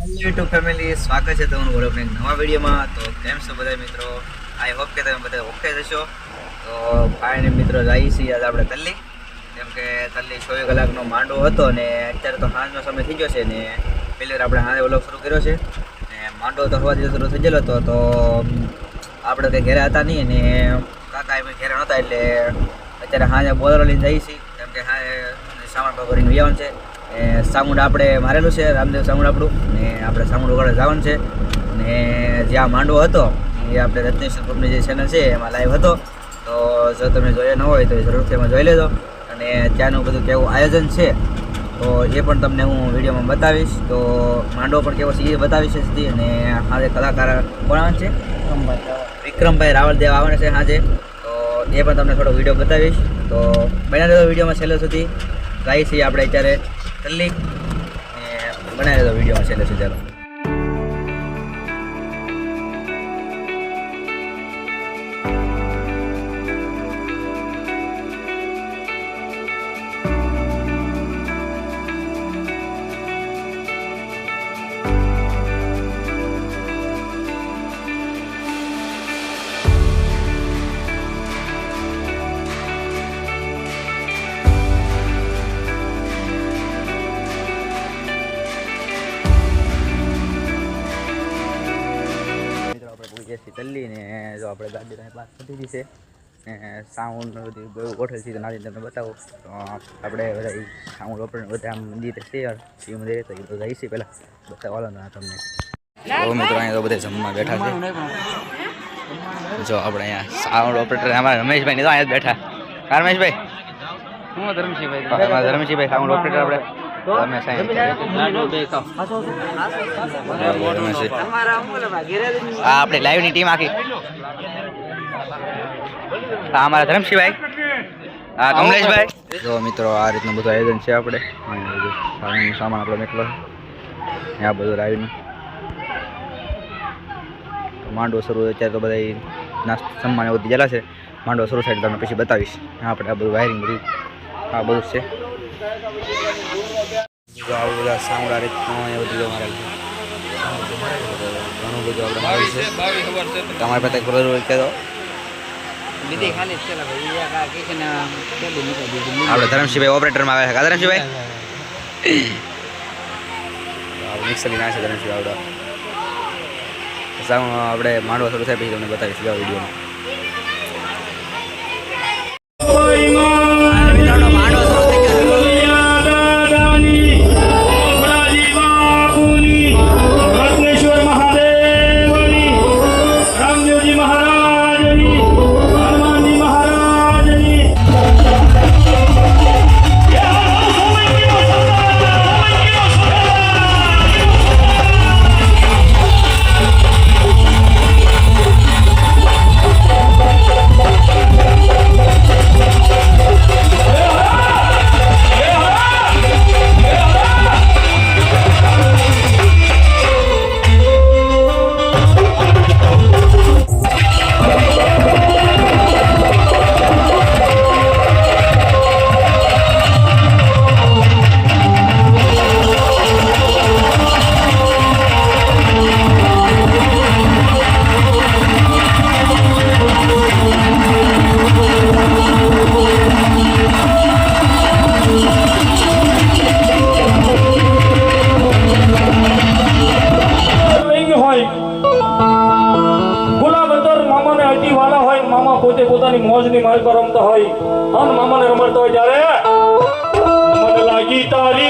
YouTube family સ્વાગત છે તમારું એક નવા વિડીયોમાં. તો કેમ છો બધા મિત્રો? આઈ હોપ કે તમે બધા ઓકે થશો તો ભાઈને મિત્રો જઈએ છીએ આજે આપણે તલ્લી. કેમ કે તલ્લી ચોવીસ કલાકનો માંડવો હતો ને અત્યારે તો સાંજનો સમય થઈ ગયો છે ને પહેલી વાર આપણે હાથે ઓલો શરૂ કર્યો છે. ને માંડવો તો હવાથી શરૂ થઈ ગયેલો હતો. તો આપણે કંઈ ઘેરે હતા નહીં ને કાકા એમ ઘરે નહોતા એટલે અત્યારે હાજે બોલરો લઈને જઈએ છીએ. કેમ કે હા સામાન ભરીને જવાનું છે. ને સામુંડ આપણે મારેલું છે રામદેવ સામુંડ આપણું. ને આપણે સામુંડ વગર જવાનું છે. ને જ્યાં માંડવો હતો એ આપણે રત્નેશ્વર ગ્રુપની જે ચેનલ છે એમાં લાઈવ હતો. તો જો તમે જોયો ન હોય તો એ જરૂરથી એમાં જોઈ લેજો. અને ત્યાંનું બધું કેવું આયોજન છે તો એ પણ તમને હું વિડીયોમાં બતાવીશ. તો માંડવો પણ કેવો છે એ બતાવીશ હતી અને આજે કલાકાર કોણ છે? વિક્રમભાઈ રાવલદેવ આવવાના છે આજે. તો એ પણ તમને થોડો વીડિયો બતાવીશ. તો બનાવી દેજો વિડીયોમાં છેલ્લે સુધી. ગાઈ છીએ આપણે અત્યારે. તલ્લી ને બનાવી દો વિડીયોમાં છેલ્લે સુધી ગાડી તમે પાસ કરી દીધી છે. સાઉન્ડ બધી ગોઠવેલ છે નાની તમને બતાવો. આપણે બધા સાઉન્ડ ઓપરેટ બધા આમ મંદિર છે શિવ મંદિર તો એ બધા છે પહેલાં. બતાવવાનો ના તમને. તો મિત્રો અહીંયા તો બધા જમવા બેઠા છે. જો આપણે અહીંયા સાઉન્ડ ઓપરેટર અમારા રમેશભાઈ ને તો અહીંયા બેઠા. રમેશભાઈ? હું ધરમસિંહભાઈ સાઉન્ડ ઓપરેટર આપણે. તમે અહીંયા આપણે લાઈવની ટીમ આખી. અમારા ધરમસિંહભાઈ હા કમલેશભાઈ. જો મિત્રો, આ રીતનું બધું આયોજન છે આપણે. સામાન આપણે મેકલો આ બધું લાવીનું. માંડવો શરૂ અત્યારે તો બધા નાસ્તો જમવાને એવું ગયેલા છે. માંડવો શરૂ સાઈડ તમને પછી બતાવીશ. આપણે આ બધું વાયરિંગ બધું, આ બધું છે. આવું બધા મારેલું ઘણું બધું પાસે આપણે ઓપરેટરમાં આવ્યા છે કા આપણે મિક્સર આવે છે ધરમશીભાઈ આવડો. આપણે માંડવા શરૂ થાય પછી તમને બતાવીશ વિડીયોમાં. પોતે પોતાની મોજની માર પર રમતા હોય. અન મામાને રમાડતા હોય ત્યારે. મને લાગી તારી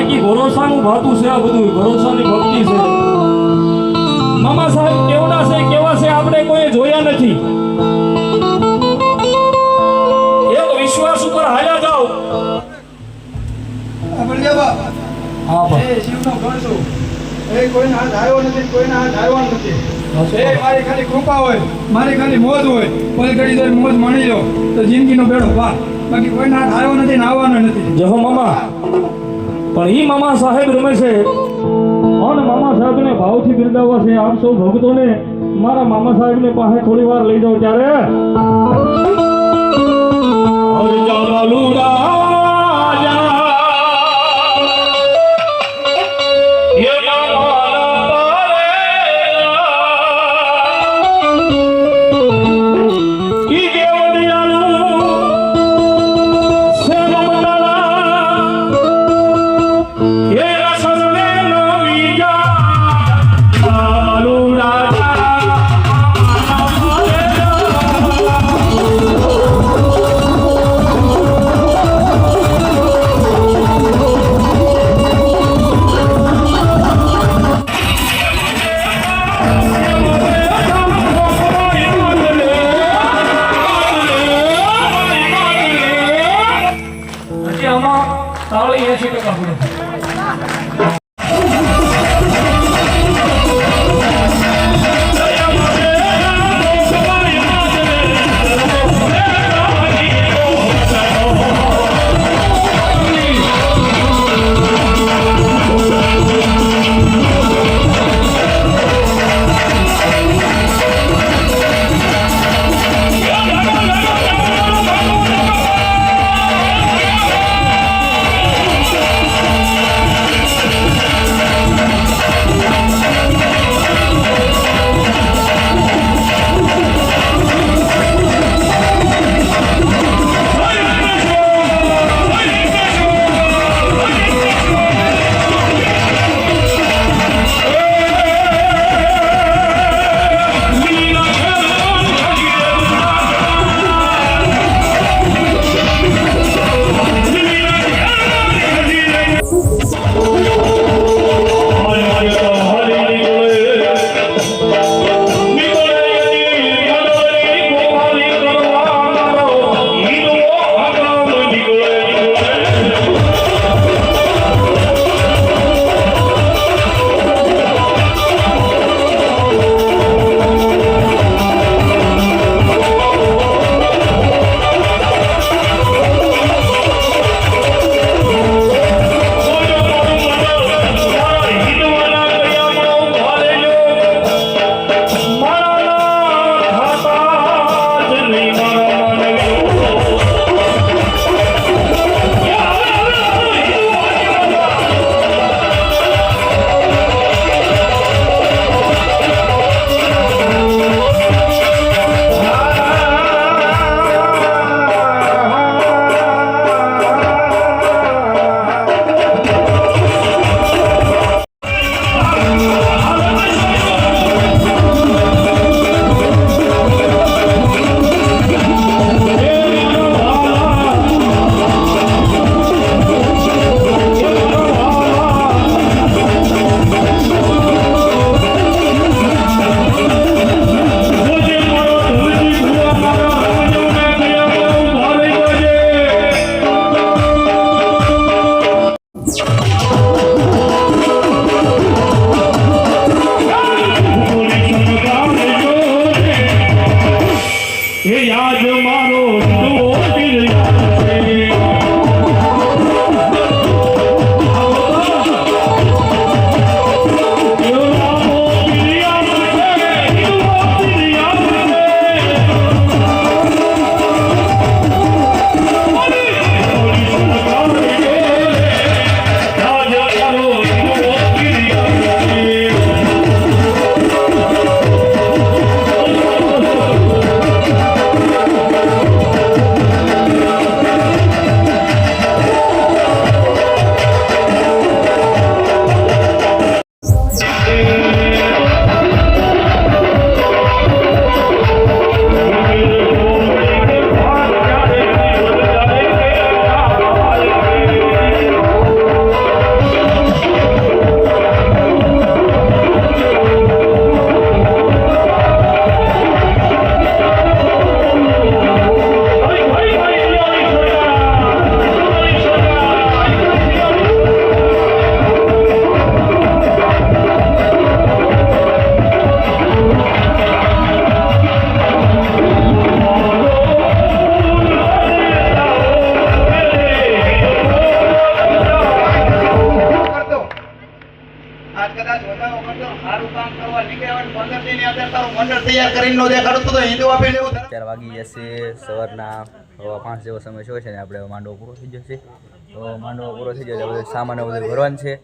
બાકી ભરોસાનું ભાતું છે આ બધું ભરોસાની ભક્તિ છે. મામા સાહેબ કેવડા છે કેવા છે આપણે કોઈ જોયા નથી. એક વિશ્વાસ ઉપર હાલ્યા જાઓ. હા. એ શિવનો એ કોઈના હાથ આવ્યો નથી કોઈના હાથ આવ્યો નથી. એ મારી ખાલી કૃપા હોય મારી ખાલી મોજ હોય. કોઈ ઘડી તો મોજ માણી લો તો જિંદગીનો બેડો વાહ બાકી કોઈના હાથ આવ્યો નથી ને આવવાનો નથી. જહો મામા. પણ ઈ મામા સાહેબ રમે છે. અને મામા સાહેબને ભાવથી બિરદાવવા છે. આપ સૌ ભક્તોને મારા મામા સાહેબને પાસે થોડી વાર લઈ જાઓ ત્યારે. 到了，也去这个 y el. અત્યારે વાગી જશે સવારના પાંચ જેવો સમય શું છે ને આપણે માંડવો પૂરો થઈ જશે. તો માંડવો પૂરો થઈ જાય એટલે બધું સામાન બધું ભરવાનું છે.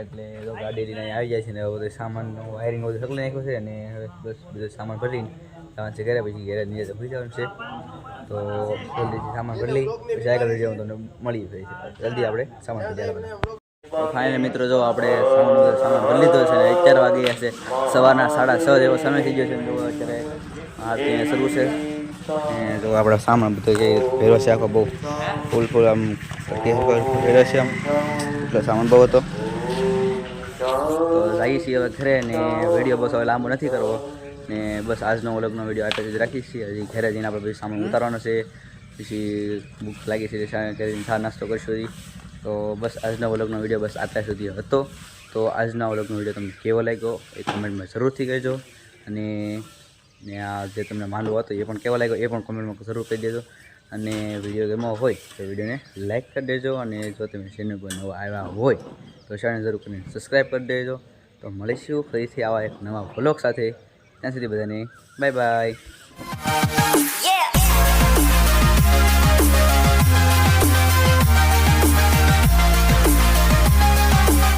એટલે ગાડી લઈને આવી જાય છે ને બધું સામાનનું વાયરિંગ બધું સકલી નાખ્યું છે અને હવે બસ બધું સામાન ભરીને સામાન છે ઘરે, પછી ઘરે નીચે ભરી જવાનું છે. તો જલ્દીથી સામાન ભરી લઈ, પછી આગળ જવાનું તમને મળી જાય છે જલ્દી આપણે સામાન ભરી તો ફાઇનલ મિત્રો જો આપણે સામાન ભરી લીધો છે ને અત્યાર વાગી ગયા છે સવારના સાડા છ જેવો સમય થઈ ગયો છે જો અત્યારે આરતી શરૂ છે. જો આપણો સામાન બધો જે ભેરો છે, આખો બહુ ફૂલ ફૂલ આમ ભેરો છે આમ. એટલો સામાન બહુ હતો. તો જઈએ છીએ હવે ઘરે ને વીડિયો બસ હવે લાંબો નથી કરવો. ને બસ આજનો વ્લોગનો વીડિયો આટલે જ રાખીએ છીએ. હજી ઘરે જઈને આપણે પછી સામાન ઉતારવાનો છે. પછી ભૂખ લાગી છે કરીને નાસ્તો કરીશું તો બસ આજના વ્લોગનો વીડિયો બસ આટલા સુધી હતો. તો આજના વ્લોગનો વીડિયો તમને કેવો લાગ્યો એ કમેન્ટમાં જરૂરથી કહેજો. અને ને આ જે તમને માનવું હતો એ પણ કેવો લાગ્યો એ પણ કમેન્ટમાં જરૂર કહી દેજો. અને વીડિયો ગમ્યો હોય તો વિડીયોને લાઇક કરી દેજો અને જો તમે ચેનલ પર નવા આવ્યા હોય તો ચેનલ જરૂર કરીને સબસ્ક્રાઈબ કરી દેજો. તો મળીશું ફરીથી આવા એક નવા વ્લોગ સાથે. ત્યાં સુધી બધાને બાય બાય.